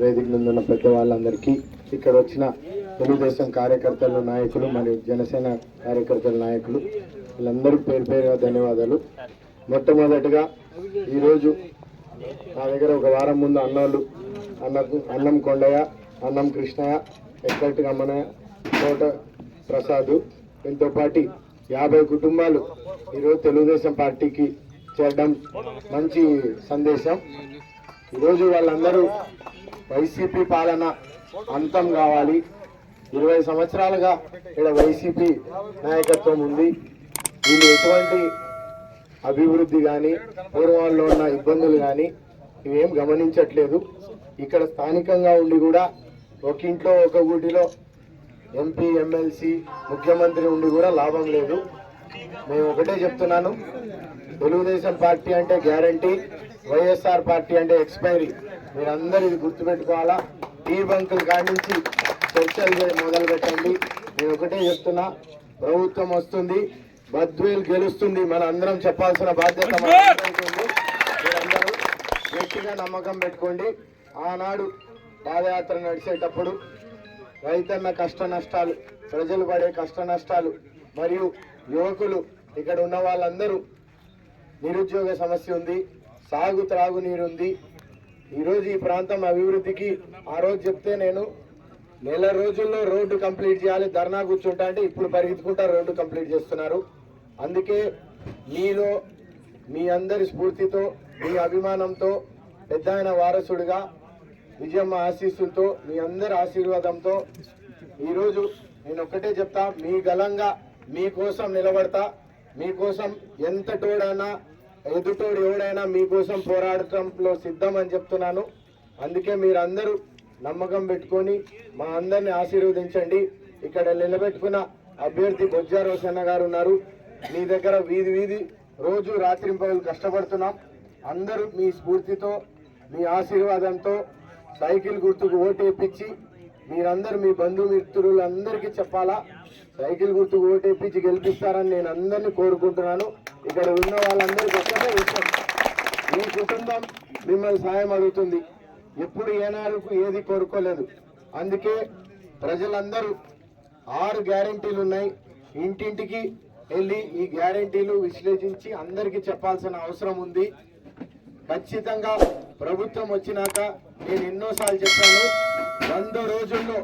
వేదిక ముందున్న ఉన్న పెద్దవాళ్ళందరికీ ఇక్కడ వచ్చిన తెలుగుదేశం కార్యకర్తలు నాయకులు మరియు జనసేన కార్యకర్తల నాయకులు వీళ్ళందరూ పేరు పేరుగా ధన్యవాదాలు. మొట్టమొదటిగా ఈరోజు నా దగ్గర ఒక వారం ముందు అన్నోళ్ళు అన్న అన్నం కొండయ్య అన్నం కృష్ణయ్య ఎక్కటి అమ్మనయ్య తోట ప్రసాద్ దీంతో పాటు యాభై కుటుంబాలు ఈరోజు తెలుగుదేశం పార్టీకి చేరడం మంచి సందేశం. ఈరోజు వాళ్ళందరూ వైసీపీ పాలన అంతం కావాలి. ఇరవై సంవత్సరాలుగా ఇక్కడ వైసీపీ నాయకత్వం ఉంది. వీళ్ళు ఎటువంటి అభివృద్ధి కానీ పూర్వంలో ఉన్న ఇబ్బందులు కానీ ఇవేం గమనించట్లేదు. ఇక్కడ స్థానికంగా ఉండి కూడా ఒక ఇంట్లో ఒక ఊటిలో ఎంపీ ఎమ్మెల్సీ ముఖ్యమంత్రి ఉండి కూడా లాభం లేదు. మేము ఒకటే చెప్తున్నాను. తెలుగుదేశం పార్టీ అంటే గ్యారంటీ వైఎస్ఆర్ పార్టీ అంటే ఎక్స్పైరీ. మీరందరూ ఇది గుర్తుపెట్టుకోవాలా? టీ బంకులు కాడించి చర్చలు మొదలు పెట్టండి నేను ఒకటే చెప్తున్నా ప్రభుత్వం వస్తుంది బద్వేల్ గెలుస్తుంది మన అందరం చెప్పాల్సిన బాధ్యత. మీరందరూ గట్టిగా నమ్మకం పెట్టుకోండి. ఆనాడు పాదయాత్ర నడిచేటప్పుడు రైతన్న కష్ట నష్టాలు ప్రజలు పడే కష్ట నష్టాలు మరియు యువకులు ఇక్కడ ఉన్న వాళ్ళందరూ నిరుద్యోగ సమస్య ఉంది సాగు త్రాగునీరు ఉంది. ఈరోజు ఈ ప్రాంతం అభివృద్ధికి ఆ రోజు చెప్తే నేను నెల రోజుల్లో రోడ్డు కంప్లీట్ చేయాలి ధర్నా కూర్చుంటా అంటే ఇప్పుడు పరిగెత్తుకుంటా రోడ్డు కంప్లీట్ చేస్తున్నారు. అందుకే మీలో మీ అందరి స్ఫూర్తితో మీ అభిమానంతో పెద్ద ఆయన వారసుడిగా విజయమ్మ ఆశీస్సులతో మీ అందరి ఆశీర్వాదంతో ఈరోజు నేను ఒక్కటే చెప్తా మీ గలంగా మీకోసం నిలబడతా మీకోసం ఎంత తోడైనా ఎదుటోడు ఎవడైనా మీకోసం పోరాడటంలో సిద్ధం అని చెప్తున్నాను. అందుకే మీరందరూ నమ్మకం పెట్టుకొని మా అందరిని ఆశీర్వదించండి. ఇక్కడ నిలబెట్టుకున్న అభ్యర్థి బొజ్జా రోషన్న గారు ఉన్నారు. మీ దగ్గర వీధి వీధి రోజు రాత్రింపగలు కష్టపడుతున్నాం. అందరూ మీ స్ఫూర్తితో మీ ఆశీర్వాదంతో సైకిల్ గుర్తుకు ఓటు వేయించి మీరందరూ మీ బంధుమిత్రులందరికీ చెప్పాలా? సైకిల్ గుర్తు ఓటేపించి గెలిపిస్తారని నేను అందరినీ కోరుకుంటున్నాను. ఇక్కడ ఉన్న వాళ్ళందరికీ ఒక్కటే ఇష్టం మీ కుటుంబం మిమ్మల్ని సాయం అడుగుతుంది. ఎప్పుడు ఏనాడుకు ఏది కోరుకోలేదు. అందుకే ప్రజలందరూ ఆరు గ్యారెంటీలు ఉన్నాయి. ఇంటింటికి వెళ్ళి ఈ గ్యారెంటీలు విశ్లేషించి అందరికీ చెప్పాల్సిన అవసరం ఉంది. ఖచ్చితంగా ప్రభుత్వం వచ్చినాక నేను ఎన్నోసార్లు చెప్పాను వంద రోజుల్లో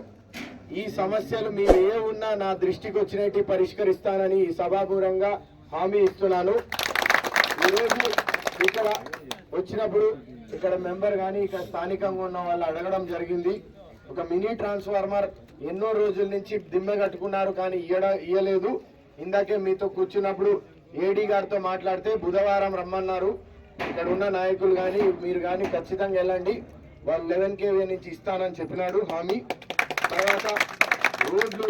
ఈ సమస్యలు మీరు ఏ ఉన్నా నా దృష్టికి వచ్చినట్టు పరిష్కరిస్తానని ఈ సభాపూర్వంగా హామీ ఇస్తున్నాను. ఈరోజు ఇక్కడ వచ్చినప్పుడు ఇక్కడ మెంబర్ కానీ ఇక్కడ స్థానికంగా ఉన్న వాళ్ళు అడగడం జరిగింది. ఒక మినీ ట్రాన్స్ఫార్మర్ ఎన్నో రోజుల నుంచి దిమ్మె కట్టుకున్నారు కానీ ఇయ్యడ ఇయ్యలేదు. ఇందాకే మీతో కూర్చున్నప్పుడు ఏడీ గారితో మాట్లాడితే బుధవారం రమ్మన్నారు. ఇక్కడ ఉన్న నాయకులు కానీ మీరు కానీ ఖచ్చితంగా వెళ్ళండి. వాళ్ళు లెవెన్ కేవీ నుంచి ఇస్తానని చెప్పినాడు హామీ. తర్వాత రోడ్లు